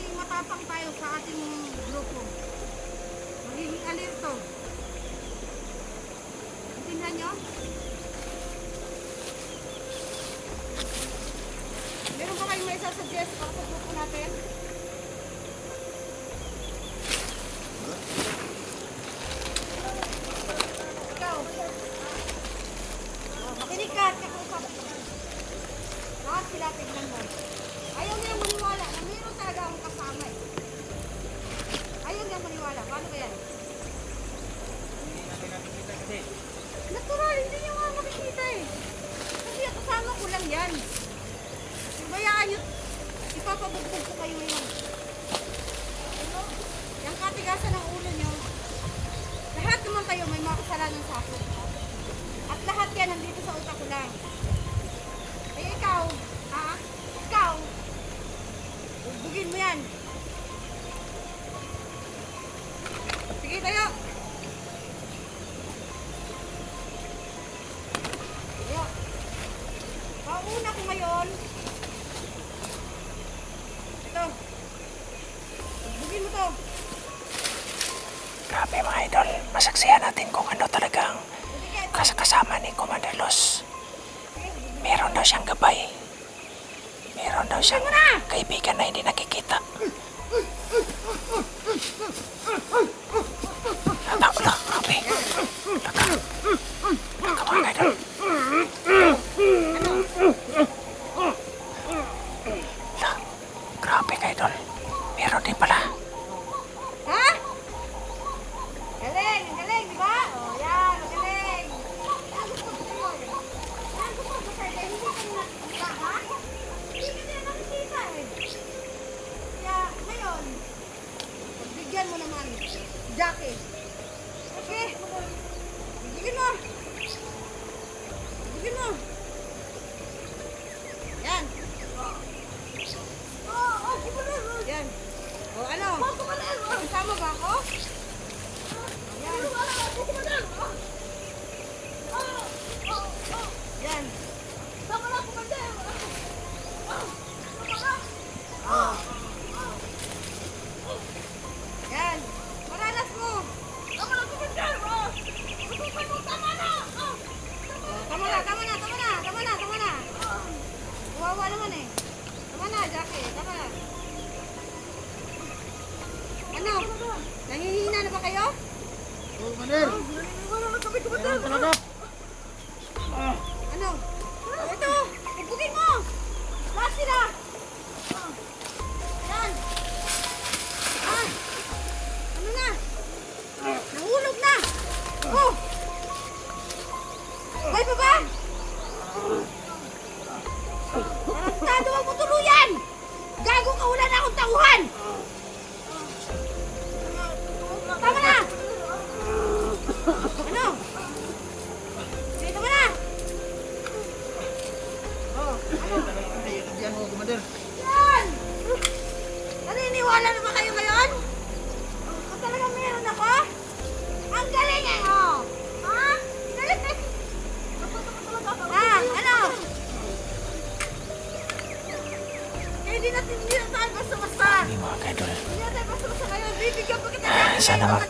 Magiging matapang tayo sa ating grupo. Magiging alerto. Naintindihan nyo? Meron ba kayong may sasuggest para sa grupo natin? Ikaw. Oh, makinig ka at kakausap ko. Lahat sila tignan mo. Ayaw niya maniwala na mayroon talaga akong kasama eh. Ayaw niya maniwala. Paano ba yan? Natural, hindi niya nga makikita eh. Kasi kasama ko lang yan. Bayaan nyo, ipapabugbog ko kayo yun. Ano? Yung katigasan ng ulo nyo, lahat naman kayo may mga kasalanan sa akin. At lahat yan nandito sa utak ko lang. Eh ikaw, ha? Ikaw, bugin mo yan. Sige tayo. Tayo. Pauna ko ngayon. Ito. Bugin mo to. Grabe mga idol, masaksihan natin kung ano talagang kasakasama ni Commander Los. Meron daw siyang gabay. Meron daw siyang kaibigan na hindi nakikita. Lata, lata, grabe. Lata. Lata mga idol. La, grabe ka idol. Meron din pala. Ha? Galing, galing, di ba? O, yan, galing. Eh. Kaya, ngayon, pagbigyan mo naman, Jackie.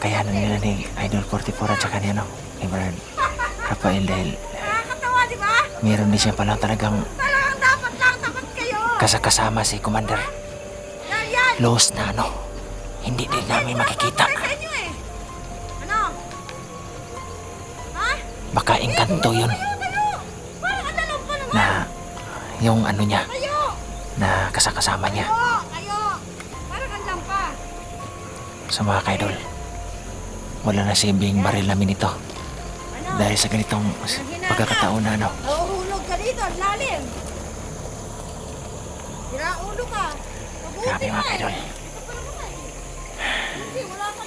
Makayanan nila ni Idol 44 at saka ni ano, ni Brad Rafael dahil Nakakatawa, di ba? meron din siya pala talagang Talagang dapat lang, dapat kayo. kasakasama si Commander Yan, yan. Los na ano. Hindi din namin makikita. Sa inyo eh. Ano? Ha? Baka engkanto yun Tayo, tayo! Parang ang pa naman! na yung ano niya, Tayo! na kasakasama niya Tayo! Tayo! Parang ang lampa! sa mga kaidol. Wala na silbing baril namin ito Ano? dahil sa ganitong pagkakataon na ano. Nahuhulog ka dito, lalim! Sira ulo ka! Grabe mga ka eh. kaidol. Eh.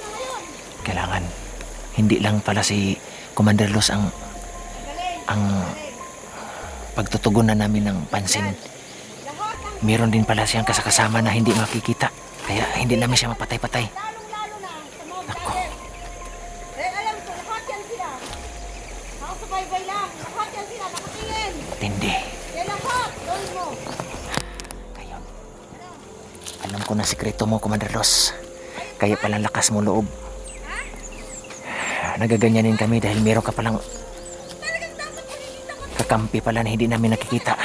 Ngayon. Kailangan hindi lang pala si Commander Los ang ang pagtutugunan namin ng pansin. Meron din pala siyang kasakasama na hindi makikita. Kaya hindi namin siya mapatay-patay. lalong-lalo na sa mga Nako. vlogger. Eh, alam ko, lahat yan sila. Nakasubaybay lang. Lahat yan sila. Alam ko na sikreto mo, Commander Los. Kaya palang lakas mo loob. Nagaganyanin kami dahil meron ka palang kakampi pala na hindi namin nakikita.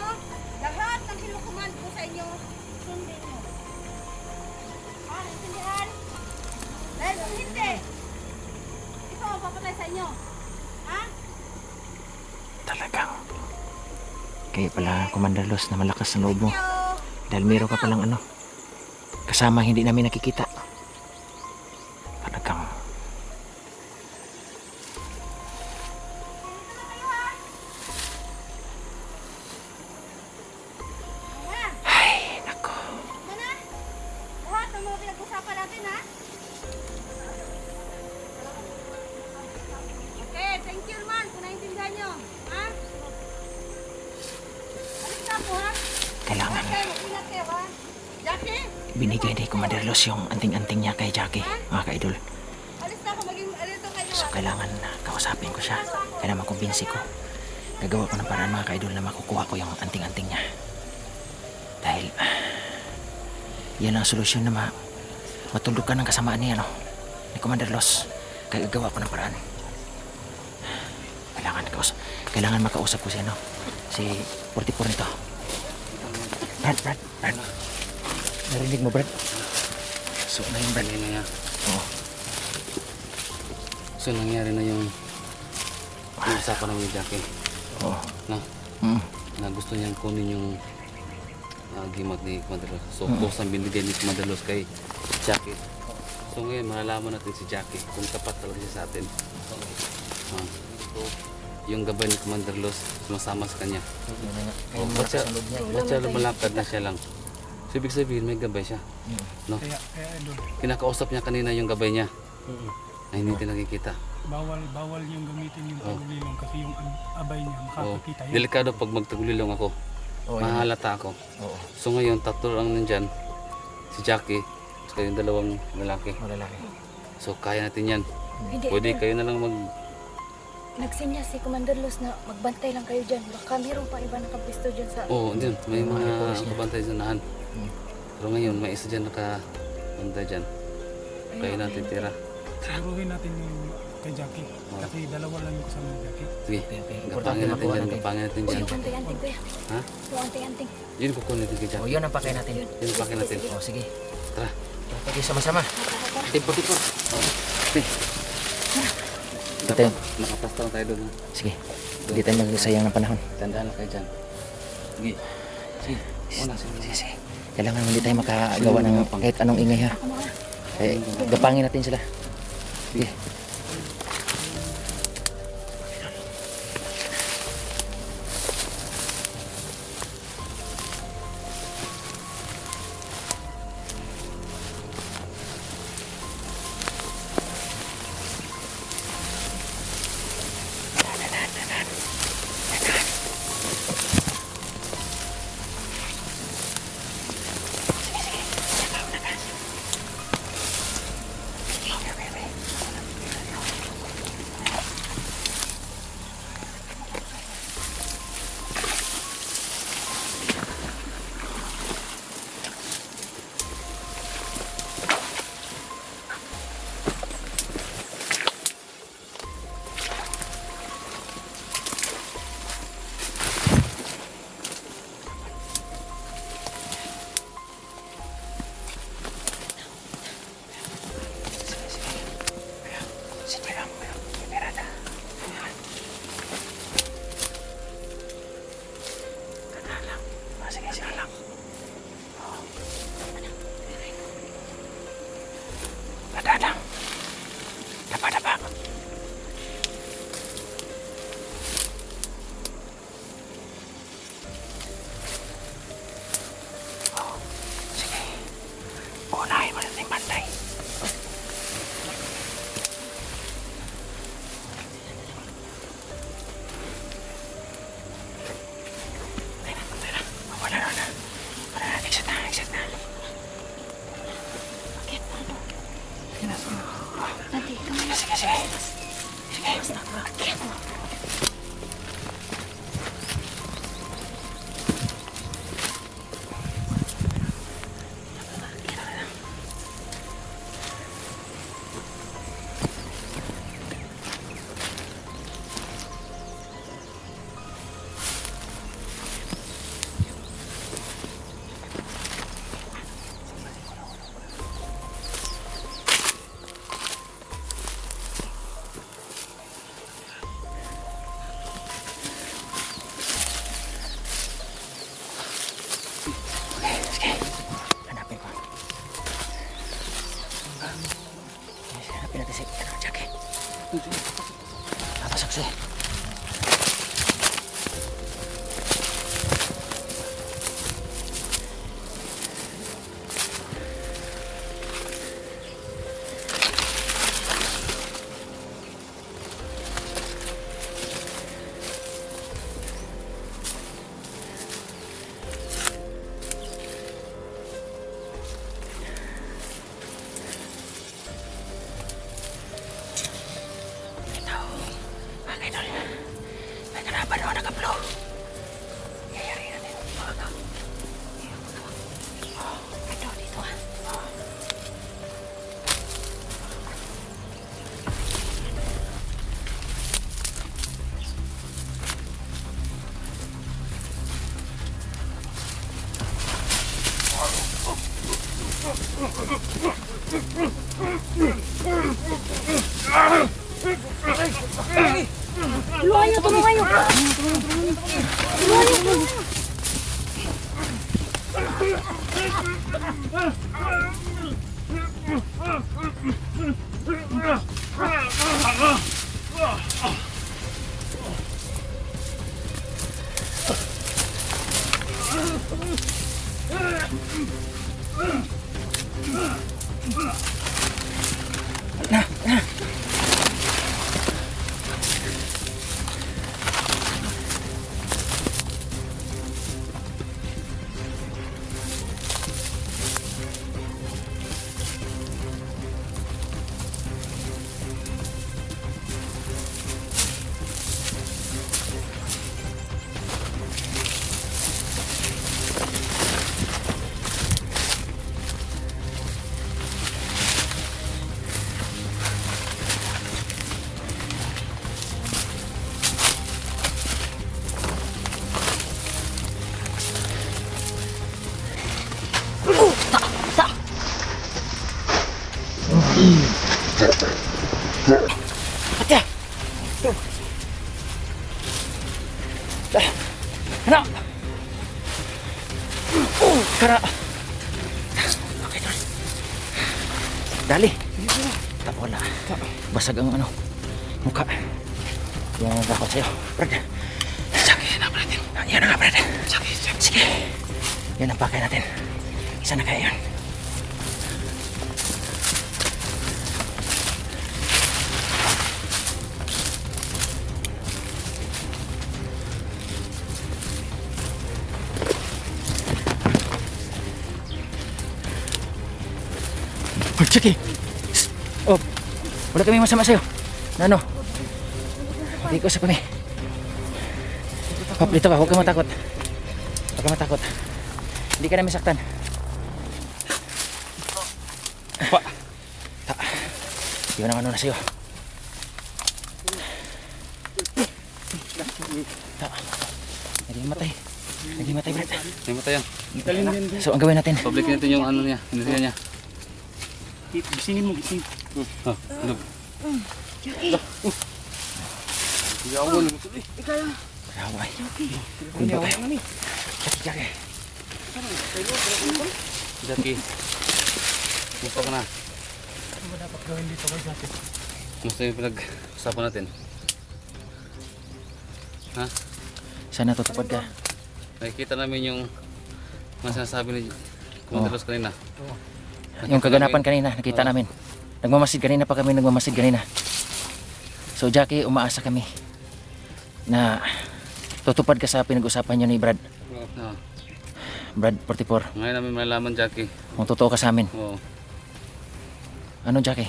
Pakinggan nyo. Lahat ng kinukumand ko sa inyo, sundin nyo. Ah, naintindihan? Dahil kung hindi, ito ang papatay sa inyo. Ha? Talagang. Kaya pala, Commander Los, na malakas ang loob mo. Dahil meron ka palang ano, kasama hindi namin nakikita. Binigay ni Commander Los yung anting-anting niya kay Jackie, mga kaidol. So, kailangan na kausapin ko siya. Kailangan makumbinsi ko. Gagawa ko ng paraan mga kaidol na makukuha ko yung anting-anting niya. Dahil, ah, yan ang solusyon na ma matuldukan ng kasamaan niya, no? Ni Commander Los. Kaya gagawa ko ng paraan. Kailangan, kaus kailangan makausap ko si ano, si 44 nito. Brad, Brad, Brad. Narinig mo, Brad? So, na yung Brad. Kanina nga. Oo. So nangyari na yung yung usapan namin ni Jackie Oo. na, Mm. na gusto niyang kunin yung uh, gimat ni Commander So mm. ang binigay ni Commander kay Jackie. So ngayon malalaman natin si Jackie kung tapat talaga siya sa atin. Ah. so, yung gabay ni Commander Los sumasama sa kanya. Na niya. ba't siya lumalakad na siya lang? So ibig sabihin may gabay siya. No? Kaya, kaya idol, Kinakausap niya kanina yung gabay niya na hindi natin nakikita. bawal bawal yung gamitin yung Oh. pagulilong kasi yung ab- abay niya Oh, makakakita yun. delikado pag magtagulilong ako. Oo, yun. Mahalata ako. Oo. So ngayon, tatlo lang nandyan. Si Jackie, saka yung dalawang lalaki. Wala lang. So kaya natin yan. Hindi, Pwede Idol. kayo na lang mag... Nagsinya si Commander Los na magbantay lang kayo dyan. Baka meron pa iba nakapisto dyan sa... Oo, oh, dyan. May Mga kabantay sa nahan. Hmm. Pero ngayon, may isa dyan nakabantay dyan. Kaya natin tira. Siguruhin natin yung kay Jackie. Kasi dalawa lang yung kasama ni Jackie. Sige, gapangin natin dyan. natin. Gapangin natin dyan. yung anting-anting kuya. Ha? Yung anting-anting. Yun kukunin natin kay O, Jackie. yun ang pakay natin. Yun pakin natin. O, sige. Tara. Pwede sama-sama. Tipo, tipo. Okay. Dito. Nakapasta lang tayo doon. Sige. Hindi tayo magsayang ng panahon. Tandaan lang kayo dyan. Sige. Sige. Una, sige. Sige, sige. Kailangan hindi tayo makagawa ng kahit anong ingay ha. Eh, gapangin natin sila. Sige. Hanapin natin si Jack. Papasak siya. Eh. pa naman ako nag-upload. 으아! Ano? Kara! Okay, tol. Dali. Tapo na. Basag ang ano. Mukha. Yan ang dapat sa'yo. Brad. Sige, ang natin. Yan ang Brad. Sige, sige. Yan ang pakay natin. Isa na kaya yun. Shh! Oh, wala kami masama sa'yo. Na ano? Hindi ko sa kami. Hop, dito ka. Huwag kang matakot. Huwag kang matakot. Hindi ka namin saktan. Pa. Ta. Yun ang ano na sa'yo. Ta. Naging matay. Naging matay, Brad. May mata yan. So, ang gawin natin. Public natin yung ano niya, inusiya niya. Gisingin mo, gising. Oh, ano? Yawan. Raway. Kundo tayo. Jackie, Jackie. Jackie. Gusto ka na. Ano ba dapat gawin dito kay Jackie? Gusto yung pinag-usapan natin. Ha? Sana tutupad ka. Nakikita namin yung mga sinasabi ni Kumandalos kanina. Yung kaganapan kanina, nakita namin. Nagmamasid kanina pa kami, nagmamasid kanina. So Jackie, umaasa kami na tutupad ka sa pinag-usapan nyo ni Brad. Ah, Brad 44. ngayon namin malalaman, Jackie. Kung totoo ka sa amin. Oo. Ano Jackie?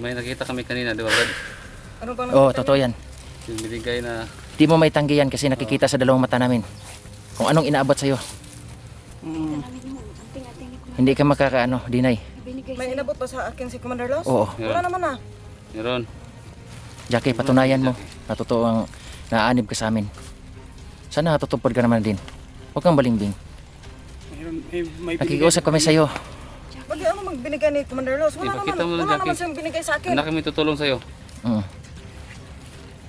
May nakita kami kanina, di ba, Brad? Ano bang Oo, totoo yan. Yung binigay na Di mo may tanggi yan kasi nakikita sa dalawang mata namin. Kung anong inaabot sa'yo. Ni Hindi ka makakaano, deny. May inabot pa sa akin si Commander Los? Oo. Wala naman ah. meron. Jackie, patunayan mo na totoo ang naanib ka sa amin. Sana tutupad ka naman din. Huwag kang balingbing. Mayroon, may, may Nakikiusap kami sa'yo. Bakit ano magbinigay ni Commander Los? Wala Ipakita naman, mo lang, wala naman Jackie. siyang binigay sa akin. Hindi kami tutulong sa'yo. Mm.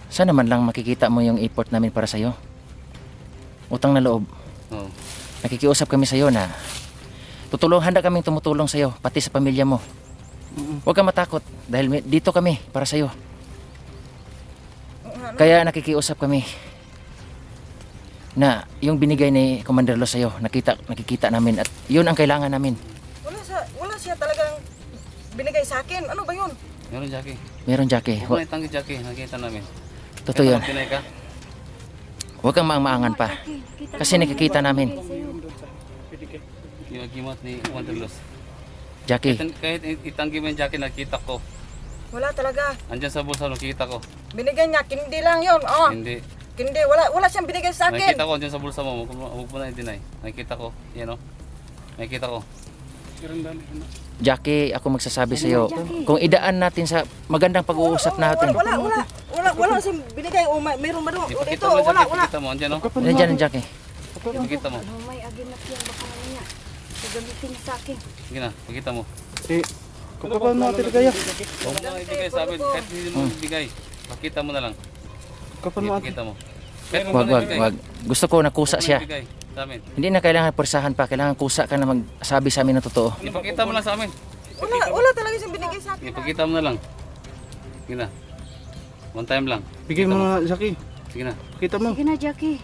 Sana man lang makikita mo yung effort namin para sa'yo. Utang na loob. Oo. Nakikiusap kami sa'yo na tutulong, handa kaming tumutulong sa'yo, pati sa pamilya mo. Huwag kang matakot dahil may- dito kami para sa'yo. Kaya nakikiusap kami na yung binigay ni Commander Lo sa'yo, nakita, nakikita namin at yun ang kailangan namin. Wala, siya, wala siya talagang binigay sa akin. Ano ba yun? Meron, Jackie. Meron Jackie. Huwag Wa- na itanggi, Jackie. Nakikita namin. Totoo yun. magpinay ka. Huwag kang maang-maangan pa. Kita Kasi nakikita namin. Sa agimot ni Kumandalos. Jackie, Kahit, kahit itanggi mo yung Jackie, nakita ko. Wala talaga. Andyan sa bulsa, nakita ko. Binigay niya, kindi lang yun. Oh, Hindi. kindi. Wala, wala siyang binigay sa akin. Nakita ko andyan sa bulsa mo. Huwag mo, na i-deny. Nakita ko. Yan o. Nakita ko. Jackie, ako magsasabi sa'yo, kung idaan natin sa magandang pag-uusap natin. Wala, wala, wala, wala siyang binigay. O, may, meron ba doon? O, Ipakita dito, mo, wala, Jackie. wala. Ipakita mo. Andyan o. Nandiyan ang Jackie. Ipakita mo. May aginat yan. Baka mamaya. Gagamitin niya sa akin. Sige na. Pakita mo. Eh, kapal natin kaya. Huwag mo na ibigay sa amin. Kahit hindi mo ibigay. Pakita mo na lang. Kapal Sige, natin. pakita mo. Kahit Wag, mo na wag, ibigay. wag. Gusto ko nakusa mo na siya. ibigay. Sa amin. Hindi na kailangan persahan pa. Kailangan kusa ka na magsabi sa amin ng totoo. Ipakita mo lang sa amin. Wala, wala talaga siyang binigay sa akin. Ipakita mo na lang. Sige na. One time lang. Bigay mo nga, Jackie. Sige na. Pakita mo. Sige na, Jackie.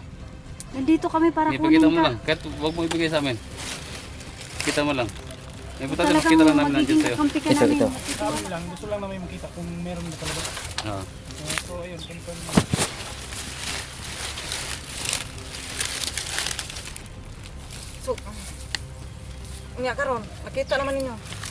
Nandito kami para Ipakita kunin mo ka. lang. Kahit huwag mo ibigay sa amin. Kita mo lang. Yung importante makita lang namin nandiyan sa'yo. Ito, ito. Kami lang, gusto lang namin makita kung meron na talaga. Oo. Uh, so ayun, confirm na. So, Unya karon, nakita naman ninyo.